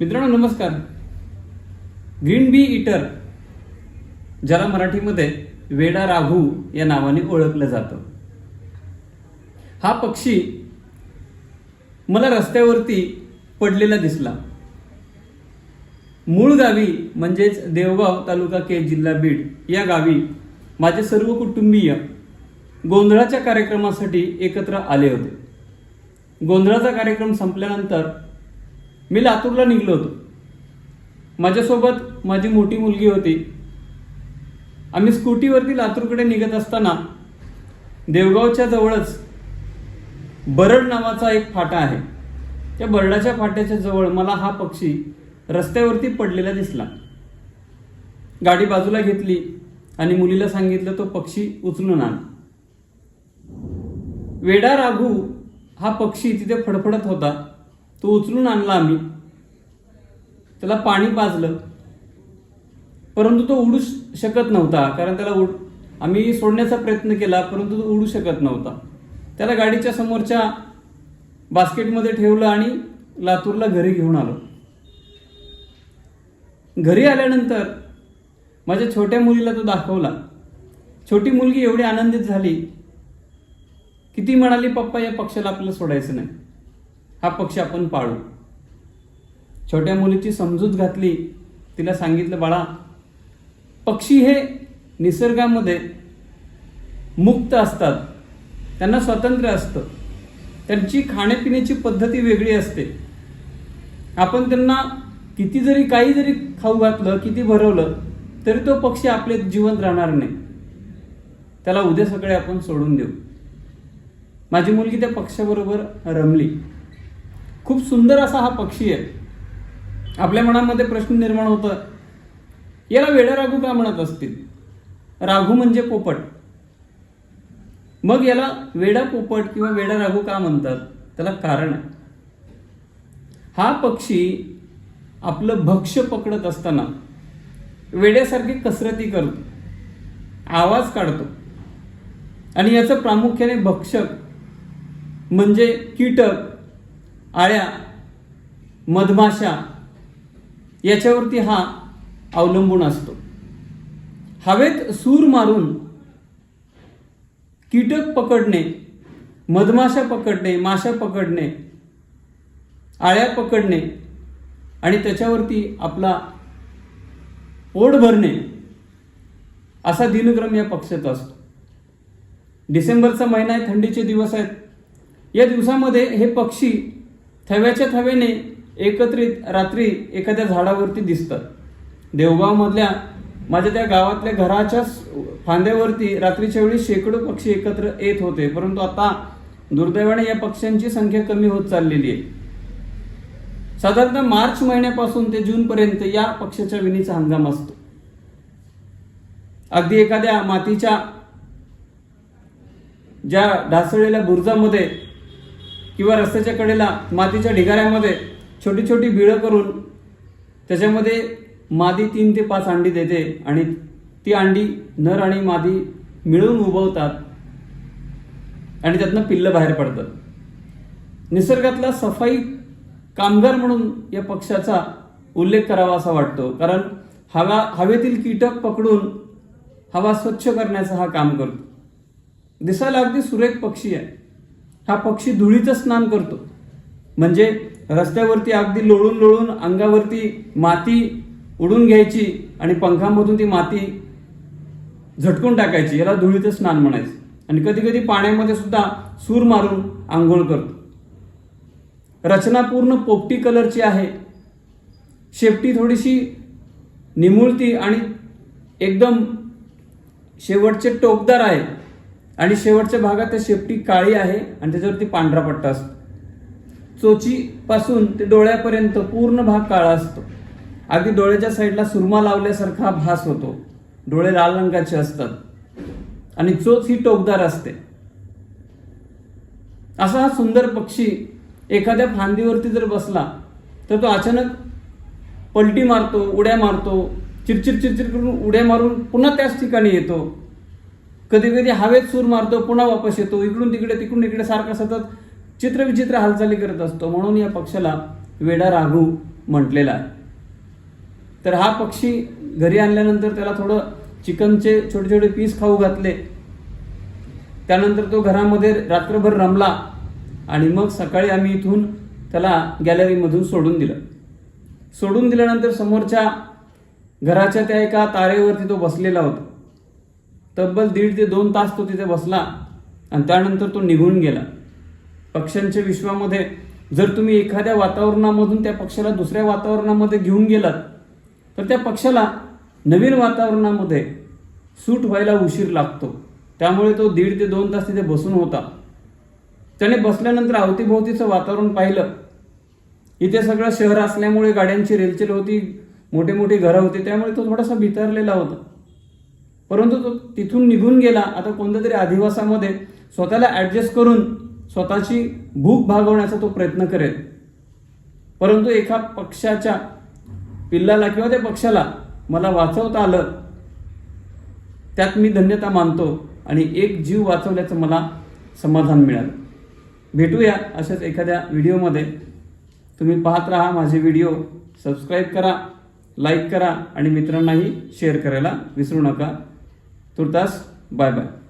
मित्रांनो नमस्कार. ग्रीन बी इटर ज्याला मराठीमध्ये वेडा राघू या नावाने ओळखलं जातं. हा पक्षी मला रस्त्यावरती पडलेला दिसला. मूळ गावी म्हणजेच देवगाव तालुका के जिल्हा बीड या गावी माझे सर्व कुटुंबीय गोंधळाच्या कार्यक्रमासाठी एकत्र आले होते. गोंधळाचा कार्यक्रम संपल्यानंतर मी लातूरला निघलो होतो. माझ्यासोबत माझी मोठी मुलगी होती. आम्ही स्कूटीवरती लातूरकडे निघत असताना देवगावच्या जवळच बरड नावाचा एक फाटा आहे. त्या बरडाच्या फाट्याच्या जवळ मला हा पक्षी रस्त्यावरती पडलेला दिसला. गाडी बाजूला घेतली आणि मुलीला सांगितलं तो पक्षी उचलून आण. वेडा राघू हा पक्षी तिथे फडफडत होता. तो उचलून आणला आम्ही. त्याला पाणी पाजलं. परंतु तो उडू शकत नव्हता कारण त्याला उड आम्ही सोडण्याचा प्रयत्न केला परंतु तो उडू शकत नव्हता. त्याला गाडीच्या समोरच्या बास्केटमध्ये ठेवलं आणि लातूरला घरी घेऊन आलो. घरी आल्यानंतर माझ्या छोट्या मुलीला तो दाखवला. छोटी मुलगी एवढी आनंदित झाली की ती म्हणाली पप्पा या पक्षाला आपल्याला सोडायचं नाही. हा पक्षी आपण पाळू. छोट्या मुलीची समजूत घातली तिला सांगितलं बाळा पक्षी हे निसर्गामध्ये मुक्त असतात. त्यांना स्वातंत्र्य असतं. त्यांची खाण्यापिण्याची पद्धती वेगळी असते. आपण त्यांना किती जरी काही जरी खाऊ घातलं किती भरवलं तरी तो पक्षी आपले जिवंत राहणार नाही. त्याला उद्या सकाळी आपण सोडून देऊ. माझी मुलगी त्या पक्षाबरोबर रमली. खूप सुंदर असा हा पक्षी आहे. आपल्या मनामध्ये प्रश्न निर्माण होतं. याला वेडा राघू का म्हणत असतील? राघू म्हणजे पोपट. मग याला वेडा पोपट किंवा वेडा राघू का म्हणतात? त्याला कारण आहे. हा पक्षी आपलं भक्ष्य पकडत असताना वेड्यासारखी कसरती करतो. आवाज काढतो. आणि याचं प्रामुख्याने भक्षक म्हणजे कीटक आळ्या मधमाशा याच्यावरती हा अवलंबून असतो. हवेत सूर मारून कीटक पकडणे मधमाशा पकडणे माशा पकडणे आळ्या पकडणे आणि त्याच्यावरती आपला पोट भरणे असा दिनक्रम या पक्षाचा असतो. डिसेंबरचा महिना आहे थंडीचे दिवस आहेत. या दिवसामध्ये हे पक्षी थव्याच्या थव्याने एकत्रित रात्री एखाद्या झाडावरती दिसतात. देवगावमधल्या माझ्या त्या गावातल्या घराच्या फांद्यावरती रात्रीच्या वेळी शेकडो पक्षी एकत्र येत होते परंतु आता दुर्दैवाने या पक्ष्यांची संख्या कमी होत चाललेली आहे. साधारणतः मार्च महिन्यापासून ते जूनपर्यंत या पक्ष्याच्या विणीचा हंगाम असतो. अगदी एखाद्या मातीच्या ज्या ढासळलेल्या बुर्जामध्ये किंवा रस्त्याच्या कडेला मातीच्या ढिगाऱ्यामध्ये छोटी छोटी बिळं करून त्याच्यामध्ये मादी तीन ते पाच अंडी देते आणि ती अंडी नर आणि मादी मिळून उभवतात आणि त्यातनं पिल्लं बाहेर पडतात. निसर्गातला सफाई कामगार म्हणून या पक्षाचा उल्लेख करावा असा वाटतो. कारण हवा हवेतील कीटक पकडून हवा स्वच्छ करण्याचं हा काम करतो. दिसायला अगदी सुरेख पक्षी आहे. हा पक्षी धुळीचं स्नान करतो. म्हणजे रस्त्यावरती अगदी लोळून लोळून अंगावरती माती उडून घ्यायची आणि पंखामधून ती माती झटकून टाकायची याला धुळीचं स्नान म्हणायचं. आणि कधी कधी पाण्यामध्ये सुद्धा सूर मारून आंघोळ करतो. रचना पूर्ण पोपटी कलरची आहे. शेपटी थोडीशी निमुळती आणि एकदम शेवटचे टोकदार आहे. आणि शेवटच्या भागात त्या शेपटी काळी आहे आणि त्याच्यावरती पांढरा पट्टा असतो. चोचीपासून ते डोळ्यापर्यंत पूर्ण भाग काळा असतो. अगदी डोळ्याच्या साईडला सुरमा लावल्यासारखा भास होतो. डोळे लाल रंगाचे असतात. आणि चोच ही टोकदार असते. असा हा सुंदर पक्षी एखाद्या फांदीवरती जर बसला तर तो अचानक पलटी मारतो उड्या मारतो चिरचिर चिरचिर करून उड्या मारून पुन्हा त्याच ठिकाणी येतो. कधी कधी हवेत सूर मारतो पुन्हा वापस येतो इकडून तिकडे तिकडून इकडे सारखा सतत चित्रविचित्र हालचाली करत असतो. म्हणून या पक्षाला वेडा राघू म्हटलेला आहे. तर हा पक्षी घरी आणल्यानंतर त्याला थोडं चिकनचे छोटे छोटे पीस खाऊ घातले. त्यानंतर तो घरामध्ये रात्रभर रमला आणि मग सकाळी आम्ही इथून त्याला गॅलरीमधून सोडून दिलं. सोडून दिल्यानंतर समोरच्या घराच्या त्या एका तारेवरती तो बसलेला होता. तब्बल दीड ते दोन तास तो तिथे बसला आणि त्यानंतर तो निघून गेला. पक्ष्यांच्या विश्वामध्ये जर तुम्ही एखाद्या वातावरणामधून त्या पक्षाला दुसऱ्या वातावरणामध्ये घेऊन गेलात तर त्या पक्षाला नवीन वातावरणामध्ये सूट व्हायला उशीर लागतो. त्यामुळे तो दीड ते दोन तास तिथे बसून होता. त्याने बसल्यानंतर अवतीभोवतीचं वातावरण पाहिलं. इथे सगळं शहर असल्यामुळे गाड्यांची रेलचेल होती मोठे मोठी घरं होती त्यामुळे तो थोडासा भितरलेला होता. परंतु तो तिथून निघून गेला. आता कोणत्या तरी अधिवासामध्ये स्वतःला ऍडजस्ट करून स्वतःची भूक भागवण्याचा तो प्रयत्न करेल. परंतु एका पक्षाच्या पिल्लाला किंवा त्या पक्षाला मला वाचवता आलं त्यात मी धन्यता मानतो आणि एक जीव वाचवल्याचं मला समाधान मिळालं. भेटूया अशाच एखाद्या व्हिडिओमध्ये. तुम्ही पाहत राहा माझे व्हिडिओ. सबस्क्राईब करा लाईक करा आणि मित्रांनाही शेअर करायला विसरू नका. Turtas bay bay.